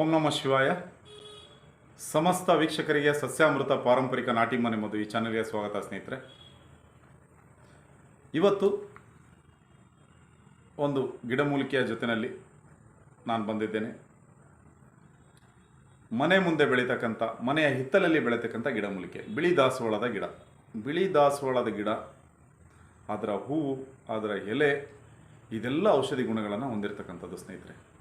ಓಂ ನಮ ಶಿವಾಯ. ಸಮಸ್ತ ವೀಕ್ಷಕರಿಗೆ ಸಸ್ಯಾಮೃತ ಪಾರಂಪರಿಕ ನಾಟಿ ಮನೆ ಮದುವೆ ಈ ಚಾನಲ್ಗೆ ಸ್ವಾಗತ ಸ್ನೇಹಿತರೆ. ಇವತ್ತು ಒಂದು ಗಿಡಮೂಲಿಕೆಯ ಜೊತೆಯಲ್ಲಿ ನಾನು ಬಂದಿದ್ದೇನೆ. ಮನೆ ಮುಂದೆ ಬೆಳೀತಕ್ಕಂಥ, ಮನೆಯ ಹಿತ್ತಲಲ್ಲಿ ಬೆಳೀತಕ್ಕಂಥ ಗಿಡಮೂಲಿಕೆ, ಬಿಳಿ ದಾಸವಾಳದ ಗಿಡ. ಬಿಳಿ ದಾಸವಾಳದ ಗಿಡ, ಅದರ ಹೂವು, ಅದರ ಎಲೆ, ಇದೆಲ್ಲ ಔಷಧಿ ಗುಣಗಳನ್ನು ಹೊಂದಿರತಕ್ಕಂಥದ್ದು ಸ್ನೇಹಿತರೆ.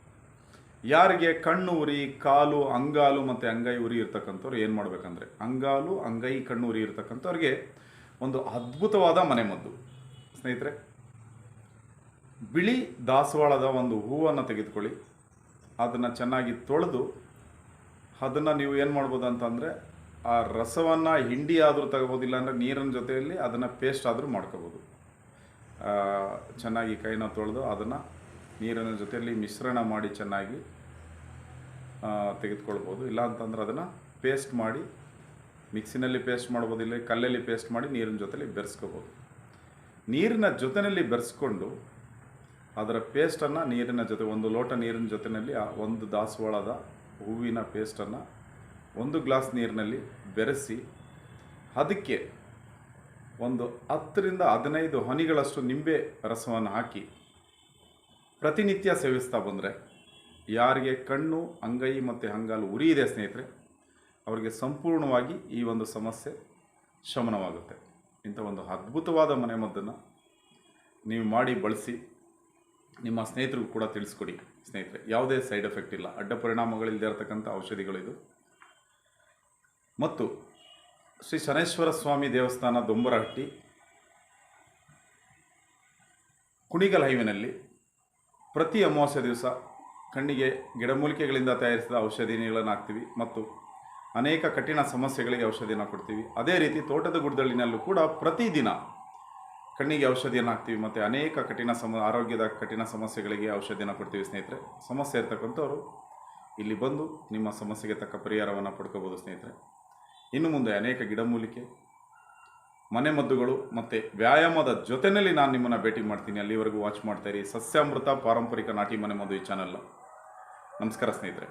ಯಾರಿಗೆ ಕಣ್ಣು ಉರಿ, ಕಾಲು, ಅಂಗಾಲು ಮತ್ತು ಅಂಗೈ ಉರಿ ಇರ್ತಕ್ಕಂಥವ್ರು ಏನು ಮಾಡಬೇಕಂದ್ರೆ, ಅಂಗಾಲು, ಅಂಗೈ, ಕಣ್ಣು ಉರಿ ಇರ್ತಕ್ಕಂಥವ್ರಿಗೆ ಒಂದು ಅದ್ಭುತವಾದ ಮನೆಮದ್ದು. ಸ್ನೇಹಿತರೆ, ಬಿಳಿ ದಾಸವಾಳದ ಒಂದು ಹೂವನ್ನು ತೆಗೆದುಕೊಳ್ಳಿ. ಅದನ್ನು ಚೆನ್ನಾಗಿ ತೊಳೆದು ಅದನ್ನು ನೀವು ಏನು ಮಾಡ್ಬೋದು ಅಂತಂದರೆ ಆ ರಸವನ್ನು ಹಿಂಡಿ ಆದರೂ ತಗೋಬೋದಿಲ್ಲ ಅಂದರೆ ನೀರಿನ ಜೊತೆಯಲ್ಲಿ ಅದನ್ನು ಪೇಸ್ಟ್ ಆದರೂ ಮಾಡ್ಕೋಬೋದು. ಚೆನ್ನಾಗಿ ಕೈನ ತೊಳೆದು ಅದನ್ನು ನೀರಿನ ಜೊತೆಯಲ್ಲಿ ಮಿಶ್ರಣ ಮಾಡಿ ಚೆನ್ನಾಗಿ ತೆಗೆದುಕೊಳ್ಬೋದು. ಇಲ್ಲ ಅಂತಂದ್ರೆ ಅದನ್ನು ಪೇಸ್ಟ್ ಮಾಡಿ ಮಿಕ್ಸಿನಲ್ಲಿ ಪೇಸ್ಟ್ ಮಾಡ್ಬೋದು, ಇಲ್ಲ ಕಲ್ಲಲ್ಲಿ ಪೇಸ್ಟ್ ಮಾಡಿ ನೀರಿನ ಜೊತೆಲಿ ಬೆರೆಸ್ಕೋಬೋದು. ನೀರಿನ ಜೊತೆಯಲ್ಲಿ ಬೆರೆಸ್ಕೊಂಡು ಅದರ ಪೇಸ್ಟನ್ನು ನೀರಿನ ಜೊತೆ, ಒಂದು ಲೋಟ ನೀರಿನ ಜೊತೆಯಲ್ಲಿ ಒಂದು ದಾಸವಾಳದ ಹೂವಿನ ಪೇಸ್ಟನ್ನು ಒಂದು ಗ್ಲಾಸ್ ನೀರಿನಲ್ಲಿ ಬೆರೆಸಿ, ಅದಕ್ಕೆ ಒಂದು ಹತ್ತರಿಂದ ಹದಿನೈದು ಹನಿಗಳಷ್ಟು ನಿಂಬೆ ರಸವನ್ನು ಹಾಕಿ ಪ್ರತಿನಿತ್ಯ ಸೇವಿಸ್ತಾ ಬಂದರೆ, ಯಾರಿಗೆ ಕಣ್ಣು, ಅಂಗೈ ಮತ್ತು ಹಂಗಾಲು ಉರಿ ಇದೆ ಸ್ನೇಹಿತರೆ, ಅವರಿಗೆ ಸಂಪೂರ್ಣವಾಗಿ ಈ ಒಂದು ಸಮಸ್ಯೆ ಶಮನವಾಗುತ್ತೆ. ಇಂಥ ಒಂದು ಅದ್ಭುತವಾದ ಮನೆಮದ್ದನ್ನು ನೀವು ಮಾಡಿ ಬಳಸಿ ನಿಮ್ಮ ಸ್ನೇಹಿತರಿಗೂ ಕೂಡ ತಿಳಿಸ್ಕೊಡಿ ಸ್ನೇಹಿತರೆ. ಯಾವುದೇ ಸೈಡ್ ಎಫೆಕ್ಟ್ ಇಲ್ಲ. ಅಡ್ಡ ಪರಿಣಾಮಗಳಿಲ್ಲದೆ ಇರತಕ್ಕಂಥ ಔಷಧಿಗಳಿದು. ಮತ್ತು ಶ್ರೀ ಶನೇಶ್ವರ ಸ್ವಾಮಿ ದೇವಸ್ಥಾನ ದೊಂಬರಹಟ್ಟಿ, ಕುಣಿಗಲ್ ಹೈವೇನಲ್ಲಿ ಪ್ರತಿ ಅಮಾವಾಸ್ಯ ದಿವಸ ಕಣ್ಣಿಗೆ ಗಿಡಮೂಲಿಕೆಗಳಿಂದ ತಯಾರಿಸಿದ ಔಷಧಿಗಳನ್ನು ಹಾಕ್ತೀವಿ ಮತ್ತು ಅನೇಕ ಕಠಿಣ ಸಮಸ್ಯೆಗಳಿಗೆ ಔಷಧಿಯನ್ನು ಕೊಡ್ತೀವಿ. ಅದೇ ರೀತಿ ತೋಟದ ಗುಡ್ದಳಿನಲ್ಲೂ ಕೂಡ ಪ್ರತಿದಿನ ಕಣ್ಣಿಗೆ ಔಷಧಿಯನ್ನು ಹಾಕ್ತೀವಿ ಮತ್ತು ಅನೇಕ ಕಠಿಣ ಸಮ, ಆರೋಗ್ಯದ ಕಠಿಣ ಸಮಸ್ಯೆಗಳಿಗೆ ಔಷಧಿಯನ್ನು ಕೊಡ್ತೀವಿ ಸ್ನೇಹಿತರೆ. ಸಮಸ್ಯೆ ಇರ್ತಕ್ಕಂಥವ್ರು ಇಲ್ಲಿ ಬಂದು ನಿಮ್ಮ ಸಮಸ್ಯೆಗೆ ತಕ್ಕ ಪರಿಹಾರವನ್ನು ಪಡ್ಕೋಬೋದು ಸ್ನೇಹಿತರೆ. ಇನ್ನು ಮುಂದೆ ಅನೇಕ ಗಿಡಮೂಲಿಕೆ ಮನೆಮದ್ದುಗಳು ಮತ್ತು ವ್ಯಾಯಾಮದ ಜೊತೆಯಲ್ಲಿ ನಾನು ನಿಮ್ಮನ್ನು ಭೇಟಿ ಮಾಡ್ತೀನಿ. ಅಲ್ಲಿವರೆಗೂ ವಾಚ್ ಮಾಡ್ತಾ ಇರಿ. ಸಸ್ಯಾಮೃತ ಪಾರಂಪರಿಕ ನಾಟಿ ಮನೆಮದ್ದು ಈ ಚಾನಲ್ ನಮಸ್ಕಾರ ಸ್ನೇಹಿತರೆ.